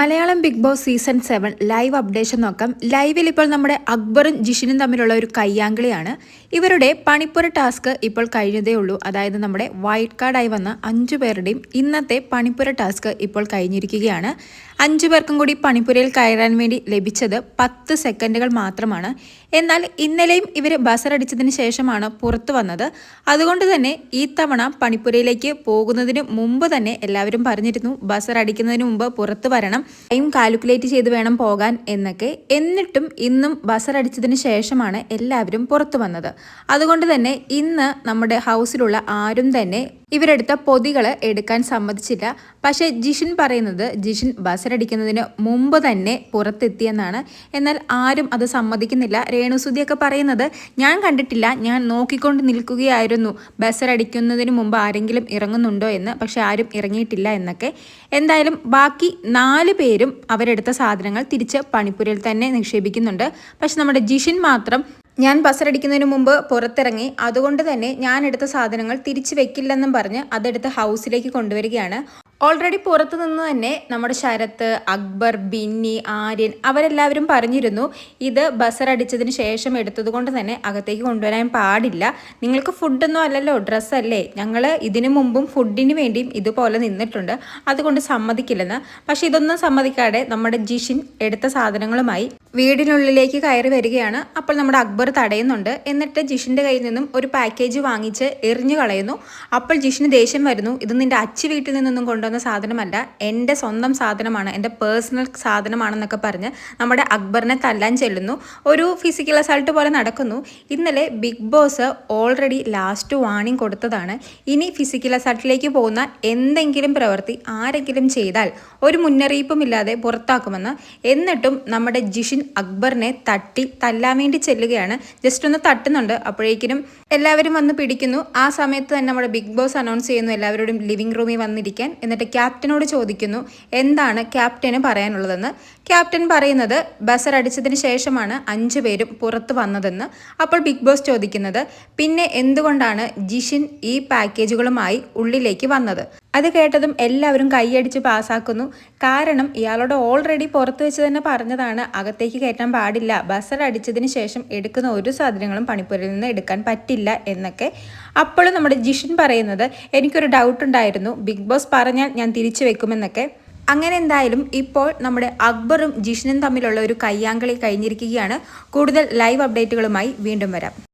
Malayalam Bigg Boss season seven live updation നോക്കാം. ലൈവിൽ ഇപ്പോൾ നമ്മുടെ അക്ബറും ജിഷിനും തമ്മിലുള്ള ഒരു കയ്യാങ്കളിയാണ്. ഇവരുടെ പണിപ്പുര ടാസ്ക് ഇപ്പോൾ കഴിഞ്ഞതേ ഉള്ളൂ. അതായത് നമ്മുടെ വൈറ്റ് കാർഡായി വന്ന അഞ്ചു പേരുടെയും ഇന്നത്തെ പണിപ്പുര ടാസ്ക് ഇപ്പോൾ കഴിഞ്ഞിരിക്കുകയാണ്. അഞ്ചു പേർക്കും കൂടി പണിപ്പുരയിൽ കയറാൻ വേണ്ടി ലഭിച്ചത് പത്ത് സെക്കൻഡുകൾ മാത്രമാണ്. എന്നാൽ ഇന്നലെയും ഇവർ ബസറടിച്ചതിന് ശേഷമാണ് പുറത്തു വന്നത്. അതുകൊണ്ട് തന്നെ ഈ തവണ പണിപ്പുരയിലേക്ക് പോകുന്നതിന് മുമ്പ് തന്നെ എല്ലാവരും പറഞ്ഞിരുന്നു ബസർ അടിക്കുന്നതിന് മുമ്പ് പുറത്തു വരണം. ടൈം കാൽക്കുലേറ്റ് ചെയ്ത് വേണം പോകാൻ എന്നൊക്കെ. എന്നിട്ടും ഇന്നും ബസർ അടിച്ചതിന് ശേഷമാണ് എല്ലാവരും പുറത്തു വന്നത്. അതുകൊണ്ട് തന്നെ ഇന്ന് നമ്മുടെ ഹൗസിലുള്ള ആരും തന്നെ ഇവരെടുത്ത പൊതികൾ എടുക്കാൻ സമ്മതിച്ചില്ല. പക്ഷേ ജിഷിൻ പറയുന്നത് ജിഷിൻ ബസറടിക്കുന്നതിന് മുമ്പ് തന്നെ പുറത്തെത്തിയെന്നാണ്. എന്നാൽ ആരും അത് സമ്മതിക്കുന്നില്ല. രേണുസുതിയൊക്കെ പറയുന്നത് ഞാൻ കണ്ടിട്ടില്ല ഞാൻ നോക്കിക്കൊണ്ട് നിൽക്കുകയായിരുന്നു. ബസറടിക്കുന്നതിന് മുമ്പ് ആരെങ്കിലും ഇറങ്ങുന്നുണ്ടോ എന്ന് പക്ഷെ ആരും ഇറങ്ങിയിട്ടില്ല എന്നൊക്കെ. എന്തായാലും ബാക്കി നാല് പേരും അവരെടുത്ത സാധനങ്ങൾ തിരിച്ച് പണിപ്പുരയിൽ തന്നെ നിക്ഷേപിക്കുന്നുണ്ട്. പക്ഷെ നമ്മുടെ ജിഷിൻ മാത്രം ഞാൻ ബസറടിക്കുന്നതിന് മുമ്പ് പുറത്തിറങ്ങി. അതുകൊണ്ട് തന്നെ ഞാൻ എടുത്ത സാധനങ്ങൾ തിരിച്ചു വെക്കില്ലെന്നും പറഞ്ഞ് അതെടുത്ത് ഹൗസിലേക്ക് കൊണ്ടുവരികയാണ്. ഓൾറെഡി പുറത്തു നിന്ന് തന്നെ നമ്മുടെ ശരത്ത് അക്ബർ ബിന്നി ആര്യൻ അവരെല്ലാവരും പറഞ്ഞിരുന്നു ഇത് ബസറടിച്ചതിന് ശേഷം എടുത്തത് കൊണ്ട് തന്നെ അകത്തേക്ക് കൊണ്ടുവരാൻ പാടില്ല. നിങ്ങൾക്ക് ഫുഡൊന്നും അല്ലല്ലോ ഡ്രസ്സല്ലേ? ഞങ്ങൾ ഇതിനു മുമ്പും ഫുഡിന് വേണ്ടിയും ഇതുപോലെ നിന്നിട്ടുണ്ട്. അതുകൊണ്ട് സമ്മതിക്കില്ലെന്ന്. പക്ഷെ ഇതൊന്നും സമ്മതിക്കാതെ നമ്മുടെ ജിഷിൻ എടുത്ത സാധനങ്ങളുമായി വീടിനുള്ളിലേക്ക് കയറി വരികയാണ്. അപ്പോൾ നമ്മുടെ അക്ബർ തടയുന്നുണ്ട്. എന്നിട്ട് ജിഷിന്റെ കയ്യിൽ നിന്നും ഒരു പാക്കേജ് വാങ്ങിച്ച് എറിഞ്ഞു കളയുന്നു. അപ്പോൾ ജിഷിന് ദേഷ്യം വരുന്നു. ഇത് നിന്റെ അച്ചു വീട്ടിൽ നിന്നൊന്നും കൊണ്ടുവന്ന സാധനമല്ല എന്റെ സ്വന്തം സാധനമാണ് എന്റെ പേഴ്സണൽ സാധനമാണെന്നൊക്കെ പറഞ്ഞ് നമ്മുടെ അക്ബറിനെ തല്ലാൻ ചെല്ലുന്നു. ഒരു ഫിസിക്കൽ അസൾട്ട് പോലെ നടക്കുന്നു. ഇന്നലെ Bigg Boss already last warning കൊടുത്തതാണ്. ഇനി ഫിസിക്കൽ അസൾട്ടിലേക്ക് പോകുന്ന എന്തെങ്കിലും പ്രവൃത്തി ആരെങ്കിലും ചെയ്താൽ ഒരു മുന്നറിയിപ്പും ഇല്ലാതെ പുറത്താക്കുമെന്ന്. എന്നിട്ടും നമ്മുടെ ജിഷിൻ അക്ബറിനെ തട്ടി തല്ലാൻ വേണ്ടി ചെല്ലുകയാണ്. ജസ്റ്റ് ഒന്ന് തട്ടുന്നുണ്ട്. അപ്പോഴേക്കിനും എല്ലാവരും വന്ന് പിടിക്കുന്നു. ആ സമയത്ത് തന്നെ നമ്മുടെ ബിഗ് ബോസ് അനൗൺസ് ചെയ്യുന്നു എല്ലാവരോടും ലിവിംഗ് റൂമിൽ വന്നിരിക്കാൻ. എന്നിട്ട് ക്യാപ്റ്റനോട് ചോദിക്കുന്നു എന്താണ് ക്യാപ്റ്റന് പറയാനുള്ളതെന്ന്? ക്യാപ്റ്റൻ പറയുന്നത് ബസർ അടിച്ചതിന് ശേഷമാണ് അഞ്ചു പേരും പുറത്തു വന്നതെന്ന്. അപ്പോൾ ബിഗ് ബോസ് ചോദിക്കുന്നത് പിന്നെ എന്തുകൊണ്ടാണ് ജിഷിൻ ഈ പാക്കേജുകളുമായി ഉള്ളിലേക്ക് വന്നത്? അത് കേട്ടതും എല്ലാവരും കൈയടിച്ച് പാസ്സാക്കുന്നു. കാരണം ഇയാളോട് ഓൾറെഡി പുറത്ത് വെച്ച് തന്നെ പറഞ്ഞതാണ് അകത്തേക്ക് കയറ്റാൻ പാടില്ല ബസർ അടിച്ചതിന് ശേഷം എടുക്കുന്ന ഒരു സാധനങ്ങളും പണിപ്പുരയിൽ നിന്ന് എടുക്കാൻ പറ്റില്ല എന്നൊക്കെ അപ്പോഴും നമ്മുടെ ജിഷൻ പറയുന്നത്. എനിക്കൊരു ഡൗട്ട് ഉണ്ടായിരുന്നു ബിഗ് ബോസ് പറഞ്ഞാൽ ഞാൻ തിരിച്ചു വെക്കുമെന്നൊക്കെ. അങ്ങനെ എന്തായാലും ഇപ്പോൾ നമ്മുടെ അക്ബറും ജിഷനും തമ്മിലുള്ള ഒരു കയ്യാങ്കളി കഴിഞ്ഞിരിക്കുകയാണ്. കൂടുതൽ ലൈവ് അപ്ഡേറ്റുകളുമായി വീണ്ടും വരാം.